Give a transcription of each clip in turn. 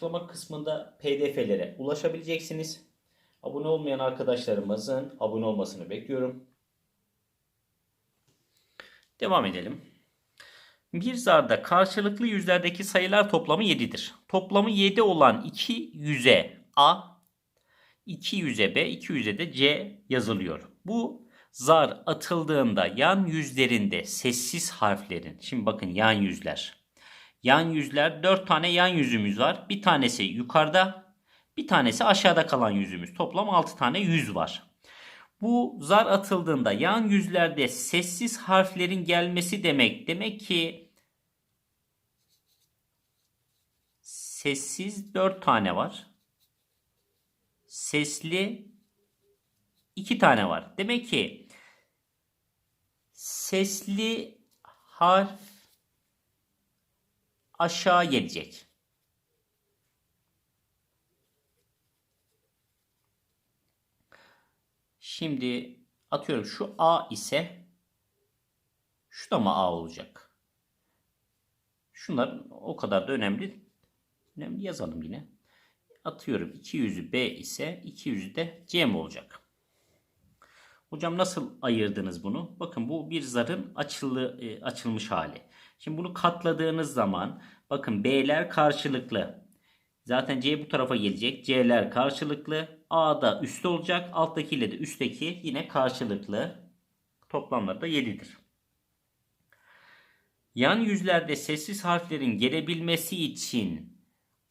açıklama kısmında pdf'lere ulaşabileceksiniz. Abone olmayan arkadaşlarımızın abone olmasını bekliyorum. Devam edelim. Bir zarda karşılıklı yüzlerdeki sayılar toplamı 7'dir. Toplamı 7 olan iki yüze A, iki yüze B, iki yüze de C yazılıyor. Bu zar atıldığında yan yüzlerinde sessiz harflerin, şimdi bakın yan yüzler. Yan yüzler 4 tane yan yüzümüz var. Bir tanesi yukarıda, bir tanesi aşağıda kalan yüzümüz. Toplam 6 tane yüz var. Bu zar atıldığında yan yüzlerde sessiz harflerin gelmesi demek. Demek ki sessiz 4 tane var. Sesli 2 tane var. Demek ki sesli harf aşağı gelecek. Şimdi atıyorum şu A ise şu da mı A olacak? Şunlar o kadar da önemli. Önemli yazalım yine. Atıyorum 200'ü B ise 200'ü de C mi olacak? Hocam nasıl ayırdınız bunu? Bakın bu bir zarın açılı, e, açılmış hali. Şimdi bunu katladığınız zaman bakın B'ler karşılıklı. Zaten C bu tarafa gelecek. C'ler karşılıklı. A da üstte olacak. Alttakiyle de üstteki yine karşılıklı. Toplamları da 7'dir. Yan yüzlerde sessiz harflerin gelebilmesi için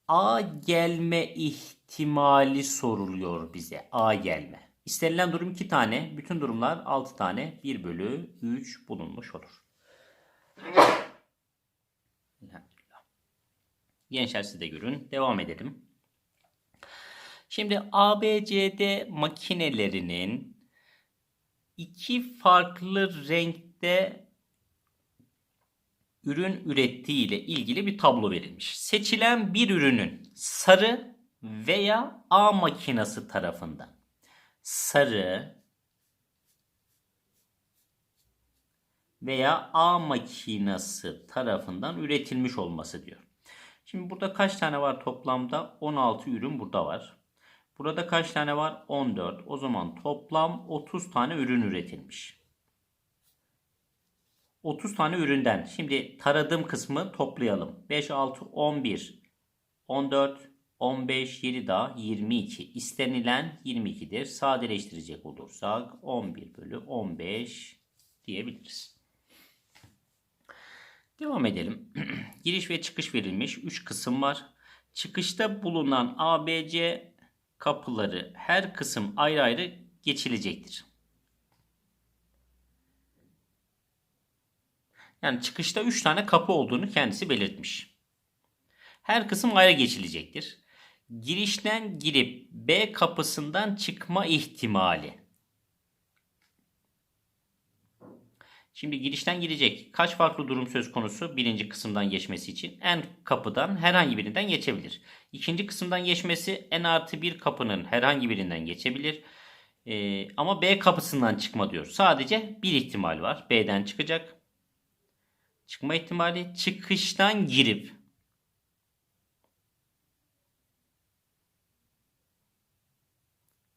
A gelme ihtimali soruluyor bize. A gelme. İstenilen durum 2 tane. Bütün durumlar 6 tane. 1 bölü 3 bulunmuş olur. Elhamdülillah. Gençler siz de görün. Devam edelim. Şimdi ABCD makinelerinin iki farklı renkte ürün ürettiği ile ilgili bir tablo verilmiş. Seçilen bir ürünün sarı veya A makinesi tarafından sarı veya A makinesi tarafından üretilmiş olması diyor. Şimdi burada kaç tane var toplamda? 16 ürün burada var. Burada kaç tane var? 14. O zaman toplam 30 tane ürün üretilmiş. 30 tane üründen. Şimdi taradığım kısmı toplayalım. 5, 6, 11, 14, 15, 7 daha 22. İstenilen 22'dir. Sadeleştirecek olursak 11 bölü 15 diyebiliriz. Devam edelim. Giriş ve çıkış verilmiş. 3 kısım var. Çıkışta bulunan ABC kapıları her kısım ayrı ayrı geçilecektir. Yani çıkışta 3 tane kapı olduğunu kendisi belirtmiş. Her kısım ayrı geçilecektir. Girişten girip B kapısından çıkma ihtimali. Şimdi girişten girecek. Kaç farklı durum söz konusu birinci kısımdan geçmesi için? En kapıdan herhangi birinden geçebilir. İkinci kısımdan geçmesi en artı bir kapının herhangi birinden geçebilir. Ee, ama B kapısından çıkma diyor. Sadece bir ihtimal var. B'den çıkacak. Çıkma ihtimali çıkıştan girip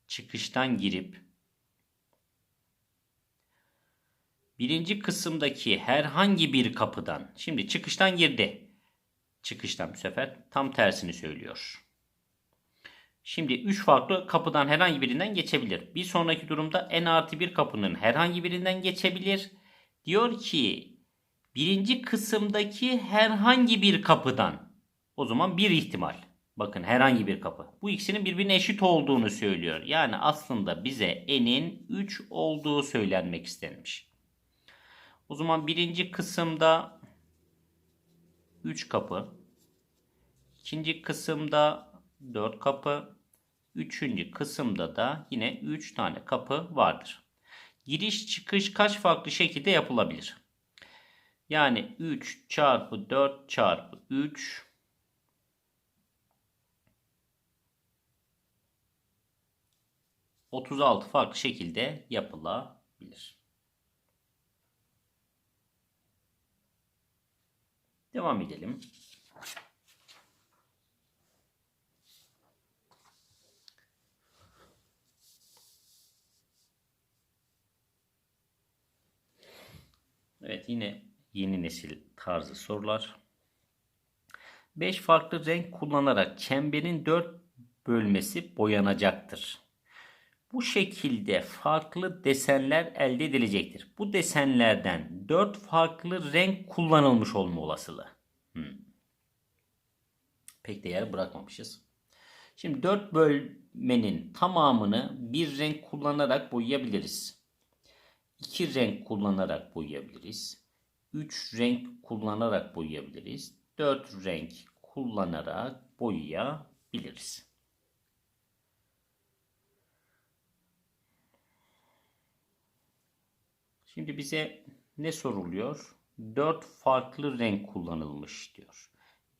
çıkıştan girip birinci kısımdaki herhangi bir kapıdan şimdi çıkıştan girdi. Çıkıştan bu sefer tam tersini söylüyor. Şimdi 3 farklı kapıdan herhangi birinden geçebilir. Bir sonraki durumda en artı bir kapının herhangi birinden geçebilir. Diyor ki birinci kısımdaki herhangi bir kapıdan o zaman bir ihtimal. Bakın herhangi bir kapı. Bu ikisinin birbirine eşit olduğunu söylüyor. Yani aslında bize n'in 3 olduğu söylenmek istenmiş. O zaman birinci kısımda 3 kapı. ikinci kısımda 4 kapı. Üçüncü kısımda da yine 3 tane kapı vardır. Giriş çıkış kaç farklı şekilde yapılabilir? Yani 3 çarpı 4 çarpı 3 36 farklı şekilde yapılabilir. Devam edelim. Evet yine yeni nesil tarzı sorular. 5 farklı renk kullanarak çemberin 4 bölmesi boyanacaktır. Bu şekilde farklı desenler elde edilecektir. Bu desenlerden 4 farklı renk kullanılmış olma olasılığı. Hmm. Pek değer bırakmamışız. Şimdi 4 bölmenin tamamını bir renk kullanarak boyayabiliriz. 2 renk kullanarak boyayabiliriz. 3 renk kullanarak boyayabiliriz. 4 renk kullanarak boyayabiliriz. Şimdi bize ne soruluyor? 4 farklı renk kullanılmış diyor.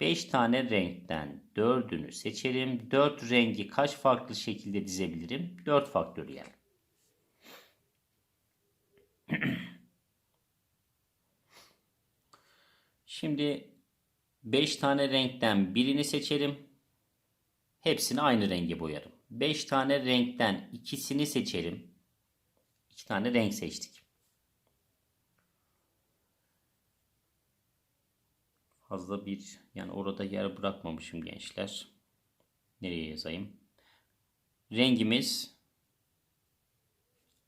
5 tane renkten 4'ünü seçelim. 4 rengi kaç farklı şekilde dizebilirim? 4 faktöriyel. Şimdi 5 tane renkten birini seçerim. Hepsini aynı renge boyarım. 5 tane renkten ikisini seçerim. 2 tane renk seçtik. Fazla bir yani orada yer bırakmamışım gençler. Nereye yazayım? Rengimiz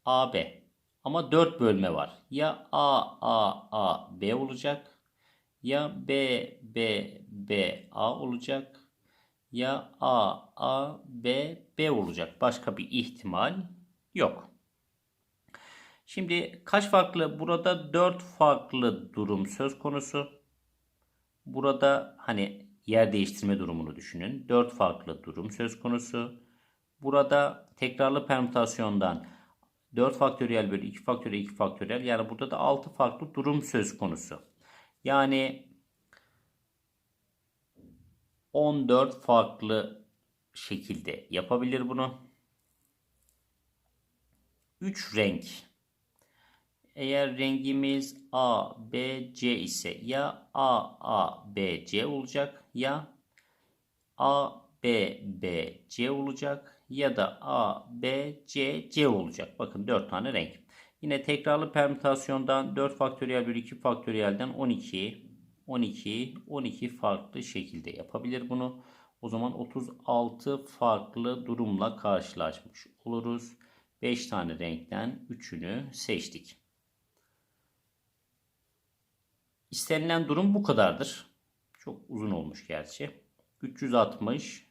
AB. Ama 4 bölme var. Ya A A A B olacak ya B B B A olacak ya A A B B olacak. Başka bir ihtimal yok. Şimdi kaç farklı? Burada 4 farklı durum söz konusu. Burada hani yer değiştirme durumunu düşünün. 4 farklı durum söz konusu. Burada tekrarlı permütasyondan 4 faktöriyel bölü 2 faktöriyel 2 faktöriyel yani burada da 6 farklı durum söz konusu. Yani 14 farklı şekilde yapabilir bunu. 3 renk. Eğer rengimiz A, B, C ise ya A, A, B, C olacak ya A, B, B, C olacak ya da A, B, C, C olacak. Bakın 4 tane renk. Yine tekrarlı permütasyondan 4 faktöriyel bölü 2 faktöriyelden 12, 12, 12 farklı şekilde yapabilir bunu. O zaman 36 farklı durumla karşılaşmış oluruz. 5 tane renkten 3'ünü seçtik. İstenilen durum bu kadardır. Çok uzun olmuş gerçi. 360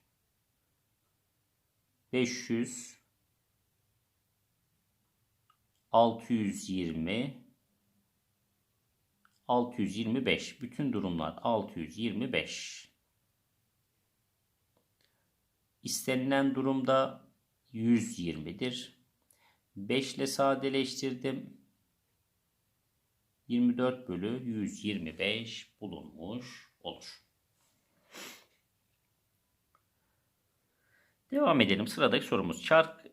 500 620 625 bütün durumlar 625 istenilen durumda 120'dir 5 ile sadeleştirdim 24 bölü 125 bulunmuş olur. Devam edelim. Sıradaki sorumuz. Çark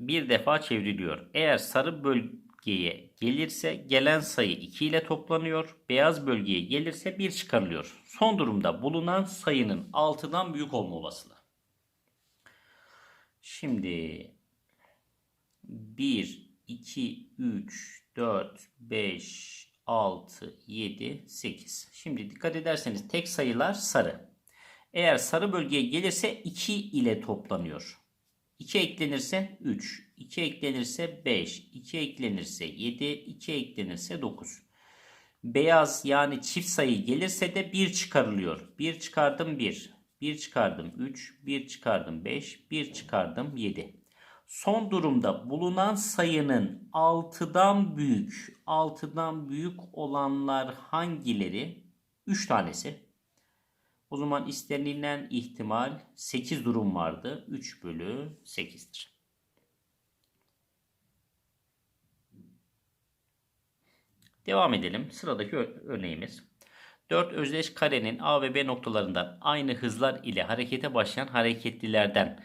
bir defa çevriliyor. Eğer sarı bölgeye gelirse gelen sayı 2 ile toplanıyor. Beyaz bölgeye gelirse 1 çıkarılıyor. Son durumda bulunan sayının 6'dan büyük olma olasılığı. Şimdi 1, 2, 3, 4, 5, 6, 7, 8. Şimdi dikkat ederseniz tek sayılar sarı. Eğer sarı bölgeye gelirse 2 ile toplanıyor. 2 eklenirse 3, 2 eklenirse 5, 2 eklenirse 7, 2 eklenirse 9. Beyaz yani çift sayı gelirse de 1 çıkarılıyor. 1 çıkardım 1, 1 çıkardım 3, 1 çıkardım 5, 1 çıkardım 7. Son durumda bulunan sayının 6'dan büyük, 6'dan büyük olanlar hangileri? 3 tanesi. O zaman istenilen ihtimal 8 durum vardı. 3 bölü 8'dir. Devam edelim. Sıradaki örneğimiz. 4 özdeş karenin A ve B noktalarından aynı hızlar ile harekete başlayan hareketlilerden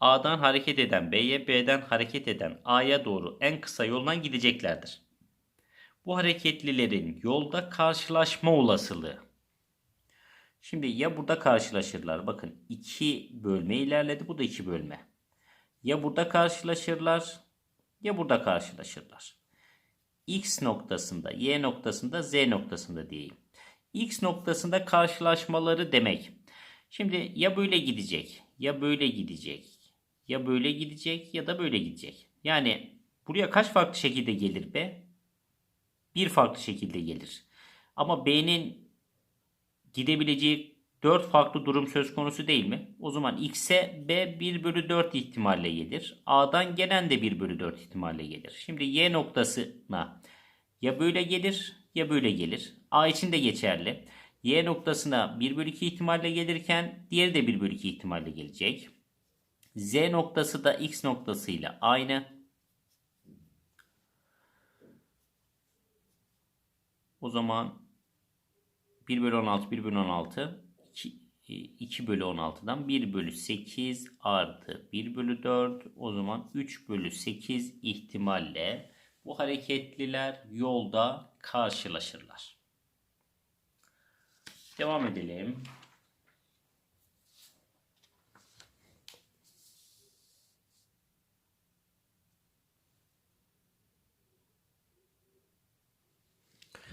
A'dan hareket eden B'ye, B'den hareket eden A'ya doğru en kısa yoldan gideceklerdir. Bu hareketlilerin yolda karşılaşma olasılığı. Şimdi ya burada karşılaşırlar. Bakın 2 bölme ilerledi. Bu da 2 bölme. Ya burada karşılaşırlar ya burada karşılaşırlar. X noktasında, Y noktasında, Z noktasında diyeyim. X noktasında karşılaşmaları demek. Şimdi ya böyle gidecek, ya böyle gidecek, ya böyle gidecek ya da böyle gidecek. Yani buraya kaç farklı şekilde gelir B? Bir farklı şekilde gelir. Ama B'nin gidebileceği 4 farklı durum söz konusu değil mi? O zaman X'e B 1 bölü 4 ihtimalle gelir. A'dan gelen de 1 bölü 4 ihtimalle gelir. Şimdi Y noktasına ya böyle gelir ya böyle gelir. A için de geçerli. Y noktasına 1 bölü 2 ihtimalle gelirken diğeri de 1 bölü 2 ihtimalle gelecek. Z noktası da X noktasıyla aynı. O zaman 1 bölü 16, 1 bölü 16, 2, 2 bölü 16'dan 1 bölü 8 artı 1 bölü 4. O zaman 3 bölü 8 ihtimalle bu hareketliler yolda karşılaşırlar. Devam edelim.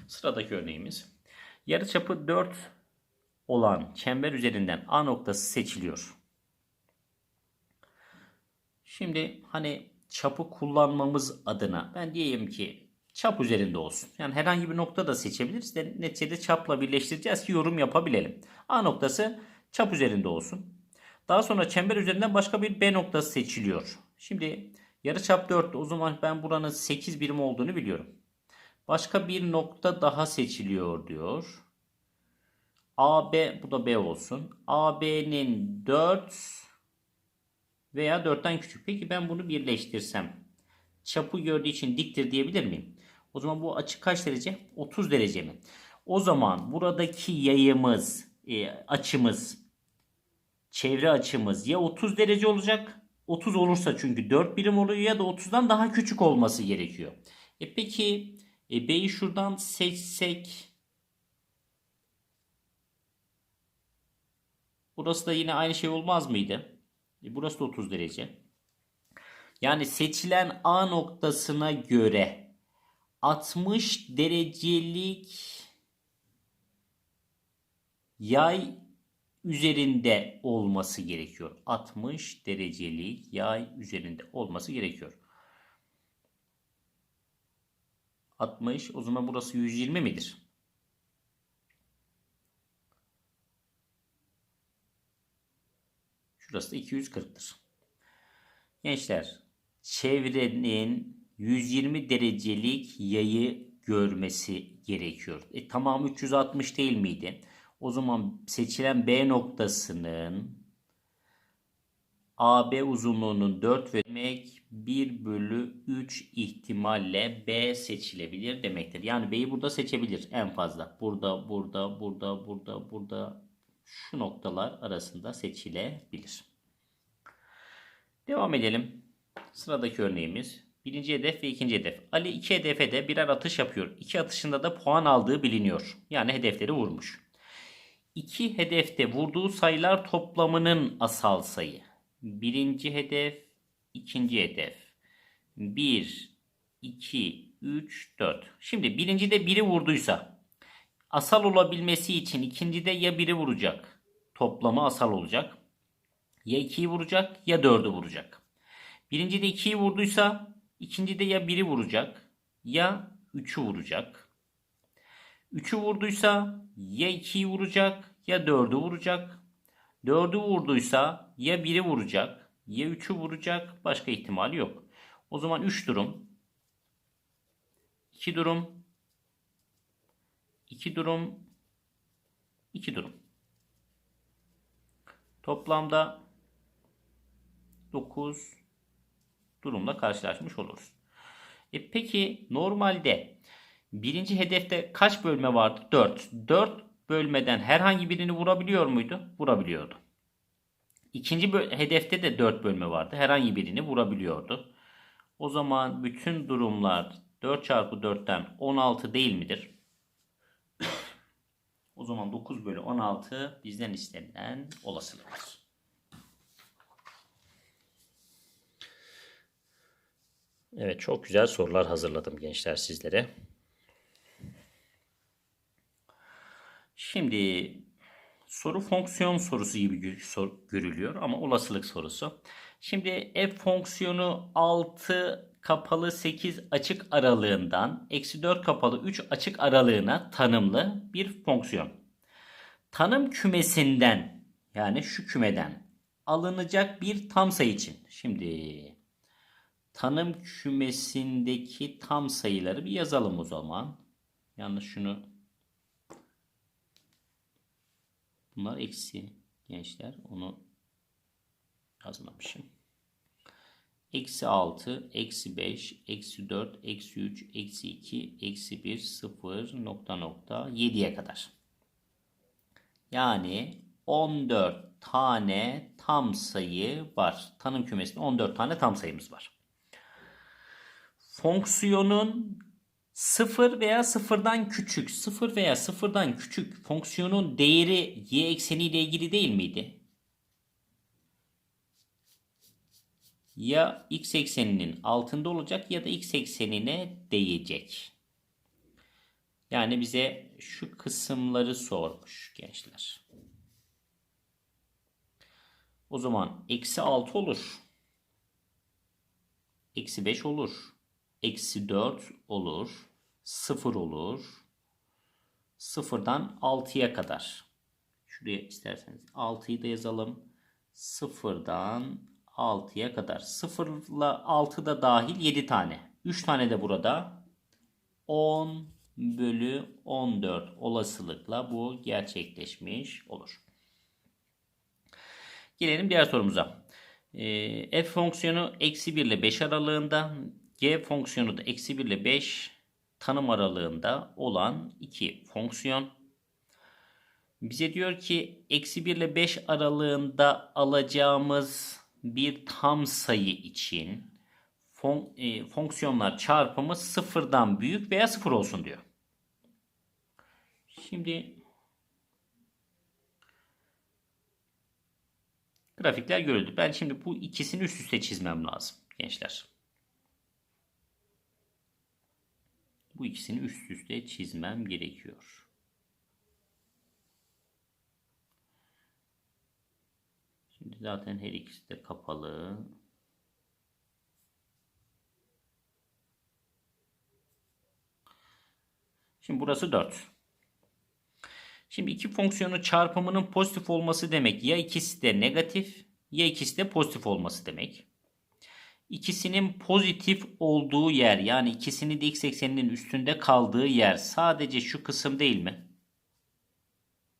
Sıradaki örneğimiz. Yarıçapı 4 olan çember üzerinden A noktası seçiliyor. Şimdi hani çapı kullanmamız adına ben diyeyim ki çap üzerinde olsun. Yani herhangi bir nokta da seçebiliriz de neticede çapla birleştireceğiz ki yorum yapabilelim. A noktası çap üzerinde olsun. Daha sonra çember üzerinden başka bir B noktası seçiliyor. Şimdi yarıçap 4 o zaman ben buranın 8 birim olduğunu biliyorum. Başka bir nokta daha seçiliyor diyor. AB bu da B olsun. AB'nin 4 veya 4'ten küçük. Peki ben bunu birleştirsem çapı gördüğü için diktir diyebilir miyim? O zaman bu açı kaç derece? 30 derece mi? O zaman buradaki yayımız, e, açımız, çevre açımız ya 30 derece olacak. 30 olursa çünkü 4 birim oluyor ya da 30'dan daha küçük olması gerekiyor. E peki e, B'yi şuradan seçsek Burası da yine aynı şey olmaz mıydı? E, burası da 30 derece. Yani seçilen A noktasına göre 60 derecelik yay üzerinde olması gerekiyor. 60 derecelik yay üzerinde olması gerekiyor. 60 o zaman burası 120 midir? Şurası da 240'tır. Gençler çevrenin 120 derecelik yayı görmesi gerekiyor. E, tamam 360 değil miydi? O zaman seçilen B noktasının AB uzunluğunun 4 ve demek 1 bölü 3 ihtimalle B seçilebilir demektir. Yani B'yi burada seçebilir en fazla. Burada, burada, burada, burada, burada şu noktalar arasında seçilebilir. Devam edelim. Sıradaki örneğimiz. Birinci hedef ve ikinci hedef. Ali iki hedefe de birer atış yapıyor. İki atışında da puan aldığı biliniyor. Yani hedefleri vurmuş. İki hedefte vurduğu sayılar toplamının asal sayı. Birinci hedef, ikinci hedef. 1, 2, 3, 4. Şimdi birincide biri vurduysa asal olabilmesi için ikincide ya biri vuracak. Toplamı asal olacak. Ya 2'yi vuracak ya 4'ü vuracak. Birincide 2'yi vurduysa ikincide ya 1'i vuracak ya 3'ü vuracak. 3'ü vurduysa ya 2'yi vuracak ya 4'ü vuracak. 4'ü vurduysa ya 1'i vuracak ya 3'ü vuracak. Başka ihtimali yok. O zaman 3 durum. 2 durum. 2 durum. 2 durum. Toplamda 9 durumla karşılaşmış oluruz. E peki normalde birinci hedefte kaç bölme vardı? 4. 4 bölmeden herhangi birini vurabiliyor muydu? Vurabiliyordu. İkinci hedefte de 4 bölme vardı. Herhangi birini vurabiliyordu. O zaman bütün durumlar 4 çarpı 4'ten 16 değil midir? o zaman 9 bölü 16 bizden istenilen olasılıktır. Evet çok güzel sorular hazırladım gençler sizlere. Şimdi soru fonksiyon sorusu gibi görülüyor ama olasılık sorusu. Şimdi f fonksiyonu 6 kapalı 8 açık aralığından eksi 4 kapalı 3 açık aralığına tanımlı bir fonksiyon. Tanım kümesinden yani şu kümeden alınacak bir tam sayı için. Şimdi tanım kümesindeki tam sayıları bir yazalım o zaman. Yalnız şunu bunlar eksi gençler onu yazmamışım. Eksi 6, eksi 5, eksi 4, eksi 3, eksi 2, eksi 1, 0, nokta nokta 7'ye kadar. Yani 14 tane tam sayı var. Tanım kümesinde 14 tane tam sayımız var. Fonksiyonun 0 veya 0'dan küçük, 0 veya 0'dan küçük fonksiyonun değeri y ekseni ile ilgili değil miydi? Ya x ekseninin altında olacak ya da x eksenine değecek. Yani bize şu kısımları sormuş gençler. O zaman eksi 6 olur. Eksi 5 olur. Eksi 4 olur. 0 olur. 0'dan 6'ya kadar. Şuraya isterseniz 6'yı da yazalım. 0'dan 6'ya kadar. 0 ile 6 da dahil 7 tane. 3 tane de burada. 10 bölü 14 olasılıkla bu gerçekleşmiş olur. Gelelim diğer sorumuza. Ee, f fonksiyonu eksi 1 ile 5 aralığında, g fonksiyonu da eksi 1 ile 5 tanım aralığında olan iki fonksiyon. Bize diyor ki eksi 1 ile 5 aralığında alacağımız bir tam sayı için fon, e, fonksiyonlar çarpımı sıfırdan büyük veya sıfır olsun diyor. Şimdi grafikler görüldü. Ben şimdi bu ikisini üst üste çizmem lazım gençler. Bu ikisini üst üste çizmem gerekiyor. Şimdi zaten her ikisi de kapalı. Şimdi burası 4. Şimdi iki fonksiyonun çarpımının pozitif olması demek ya ikisi de negatif ya ikisi de pozitif olması demek. İkisinin pozitif olduğu yer yani ikisini de x ekseninin üstünde kaldığı yer sadece şu kısım değil mi?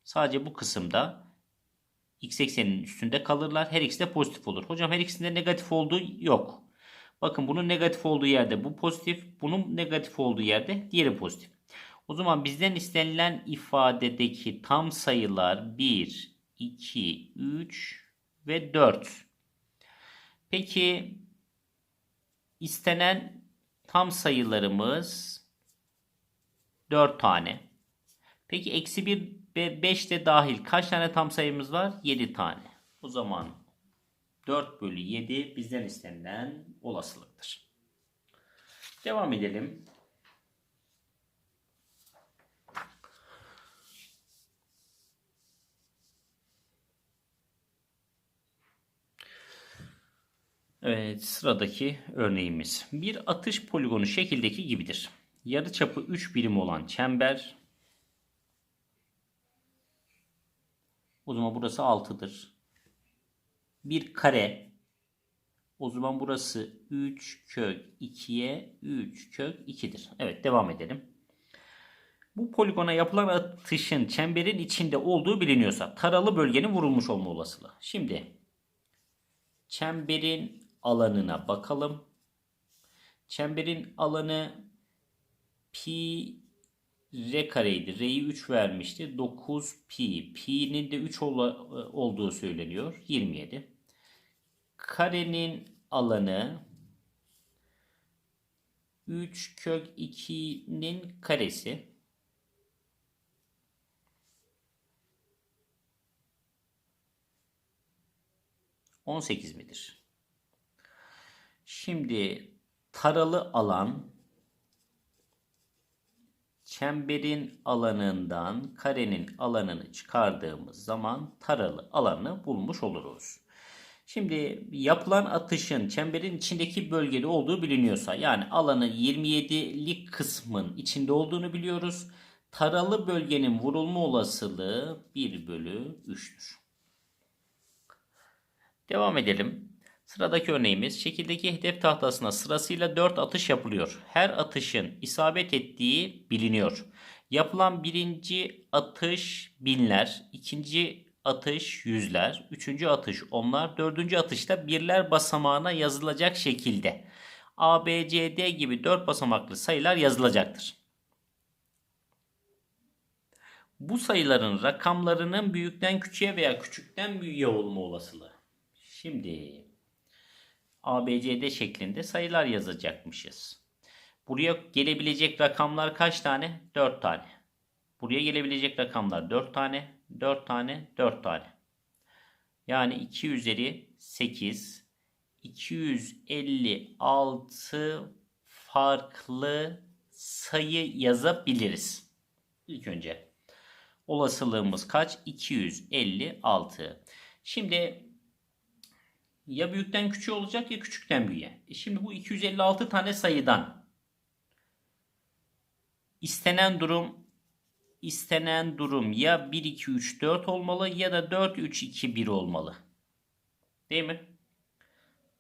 Sadece bu kısımda x ekseninin üstünde kalırlar. Her ikisi de pozitif olur. Hocam her ikisinde negatif olduğu yok. Bakın bunun negatif olduğu yerde bu pozitif. Bunun negatif olduğu yerde diğeri pozitif. O zaman bizden istenilen ifadedeki tam sayılar 1, 2, 3 ve 4. Peki istenen tam sayılarımız 4 tane. Peki eksi 1 ve 5 de dahil kaç tane tam sayımız var? 7 tane. O zaman 4 bölü 7 bizden istenilen olasılıktır. Devam edelim. Evet sıradaki örneğimiz. Bir atış poligonu şekildeki gibidir. Yarıçapı 3 birim olan çember. O zaman burası 6'dır. Bir kare. O zaman burası 3 kök 2'ye 3 kök 2'dir. Evet devam edelim. Bu poligona yapılan atışın çemberin içinde olduğu biliniyorsa taralı bölgenin vurulmuş olma olasılığı. Şimdi çemberin alanına bakalım. Çemberin alanı pi r kareydi. R'yi 3 vermişti. 9 pi. Pi'nin de 3 olduğu söyleniyor. 27. Karenin alanı 3 kök 2'nin karesi. On sekiz midir? Şimdi taralı alan çemberin alanından karenin alanını çıkardığımız zaman taralı alanı bulmuş oluruz. Şimdi yapılan atışın çemberin içindeki bölgede olduğu biliniyorsa yani alanı 27'lik kısmın içinde olduğunu biliyoruz. Taralı bölgenin vurulma olasılığı 1 bölü 3'tür. Devam edelim. Sıradaki örneğimiz şekildeki hedef tahtasına sırasıyla 4 atış yapılıyor. Her atışın isabet ettiği biliniyor. Yapılan birinci atış binler, ikinci atış yüzler, üçüncü atış onlar, dördüncü atışta birler basamağına yazılacak şekilde A, B, C, D gibi 4 basamaklı sayılar yazılacaktır. Bu sayıların rakamlarının büyükten küçüğe veya küçükten büyüğe olma olasılığı. Şimdi ABCD şeklinde sayılar yazacakmışız. Buraya gelebilecek rakamlar kaç tane? 4 tane. Buraya gelebilecek rakamlar 4 tane, 4 tane, 4 tane. Yani 2 üzeri 8, 256 farklı sayı yazabiliriz. İlk önce olasılığımız kaç? 256. Şimdi ya büyükten küçüğe olacak ya küçükten büyüğe. E şimdi bu 256 tane sayıdan istenen durum istenen durum ya 1 2 3 4 olmalı ya da 4 3 2 1 olmalı. Değil mi?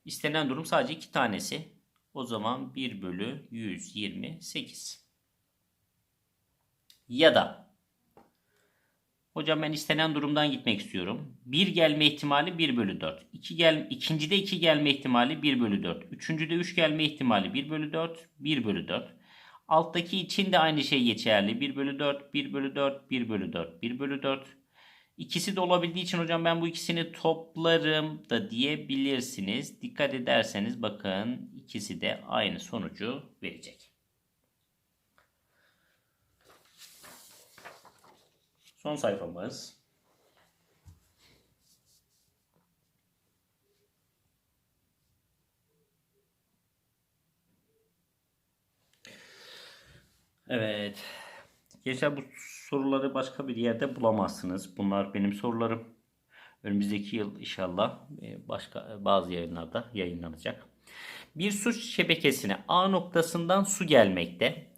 İstenen durum sadece iki tanesi. O zaman 1 bölü 128. Ya da Hocam ben istenen durumdan gitmek istiyorum. 1 gelme ihtimali 1 bölü 4. 2 gel, ikincide 2 gelme ihtimali 1 bölü 4. Üçüncüde 3 gelme ihtimali 1 bölü 4. 1 bölü 4. Alttaki için de aynı şey geçerli. 1 bölü 4, 1 bölü 4, 1 bölü 4, 1 bölü 4. İkisi de olabildiği için hocam ben bu ikisini toplarım da diyebilirsiniz. Dikkat ederseniz bakın ikisi de aynı sonucu verecek. Son sayfamız. Evet. Gençler bu soruları başka bir yerde bulamazsınız. Bunlar benim sorularım. Önümüzdeki yıl inşallah e, başka bazı yayınlarda yayınlanacak. Bir su şebekesine A noktasından su gelmekte.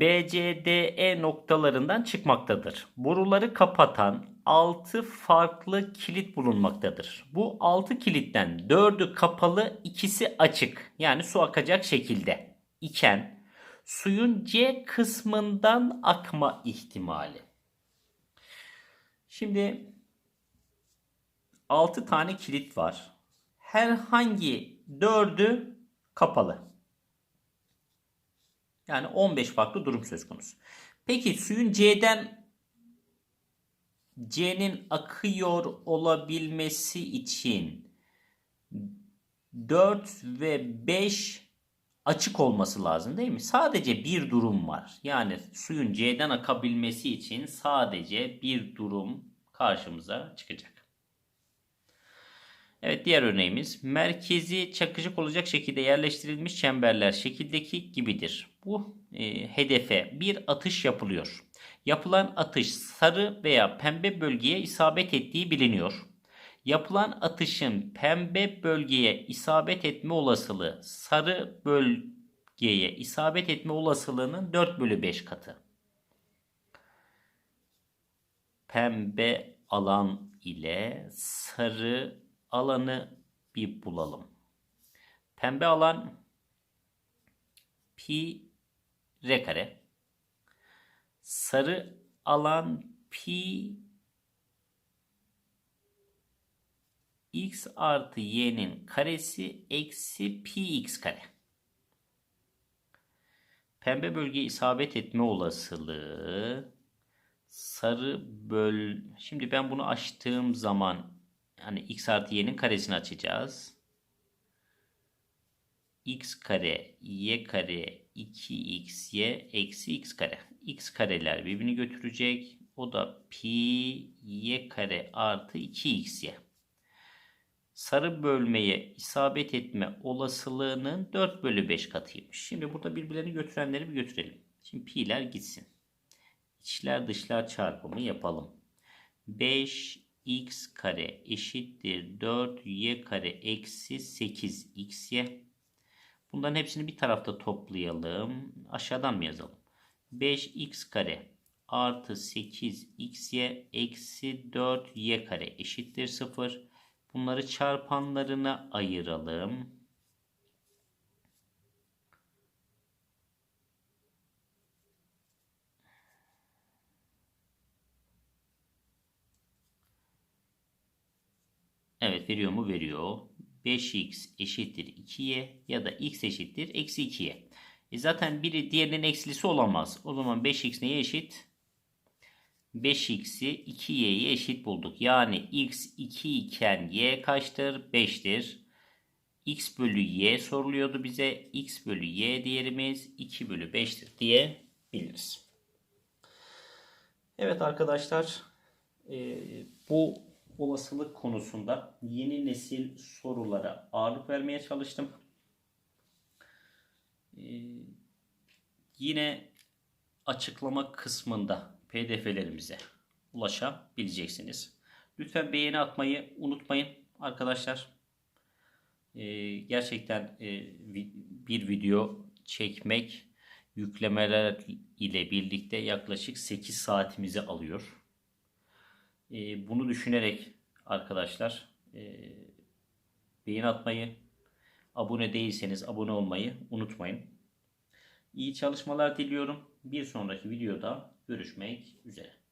BCDE noktalarından çıkmaktadır. Boruları kapatan 6 farklı kilit bulunmaktadır. Bu 6 kilitten 4'ü kapalı, ikisi açık. Yani su akacak şekilde iken suyun C kısmından akma ihtimali. Şimdi 6 tane kilit var. Herhangi 4'ü kapalı. Yani 15 farklı durum söz konusu. Peki suyun C'den C'nin akıyor olabilmesi için 4 ve 5 açık olması lazım değil mi? Sadece bir durum var. Yani suyun C'den akabilmesi için sadece bir durum karşımıza çıkacak. Evet diğer örneğimiz merkezi çakışık olacak şekilde yerleştirilmiş çemberler şekildeki gibidir. Bu e, hedefe bir atış yapılıyor. Yapılan atış sarı veya pembe bölgeye isabet ettiği biliniyor. Yapılan atışın pembe bölgeye isabet etme olasılığı sarı bölgeye isabet etme olasılığının 4 bölü 5 katı. Pembe alan ile sarı alanı bir bulalım. Pembe alan pi r kare. Sarı alan pi x artı y'nin karesi eksi pi x kare. Pembe bölge isabet etme olasılığı sarı böl... Şimdi ben bunu açtığım zaman hani x artı y'nin karesini açacağız. x kare y kare 2xy eksi x kare. x kareler birbirini götürecek. O da pi y kare artı 2xy. sarı bölmeye isabet etme olasılığının 4 bölü 5 katıymış. Şimdi burada birbirlerini götürenleri bir götürelim. Şimdi pi'ler gitsin. İçler dışlar çarpımı yapalım. 5x kare eşittir 4y kare eksi 8xy. Bunların hepsini bir tarafta toplayalım. Aşağıdan mı yazalım? 5x kare artı 8xy eksi 4y kare eşittir 0. Bunları çarpanlarına ayıralım. Veriyor mu? Veriyor. 5x eşittir 2y ya da x eşittir eksi 2y. E zaten biri diğerinin eksilisi olamaz. O zaman 5x neye eşit? 5x'i 2y'ye eşit bulduk. Yani x 2 iken y kaçtır? 5'tir. x bölü y soruluyordu bize. x bölü y değerimiz 2 bölü 5'tir diye biliriz. Evet arkadaşlar e, bu olasılık konusunda yeni nesil sorulara ağırlık vermeye çalıştım. Ee, yine açıklama kısmında pdf'lerimize ulaşabileceksiniz. Lütfen beğeni atmayı unutmayın arkadaşlar. Ee, gerçekten e, bir video çekmek yüklemeler ile birlikte yaklaşık 8 saatimizi alıyor. Ee, bunu düşünerek arkadaşlar e, beğeni atmayı, abone değilseniz abone olmayı unutmayın. İyi çalışmalar diliyorum. Bir sonraki videoda görüşmek üzere.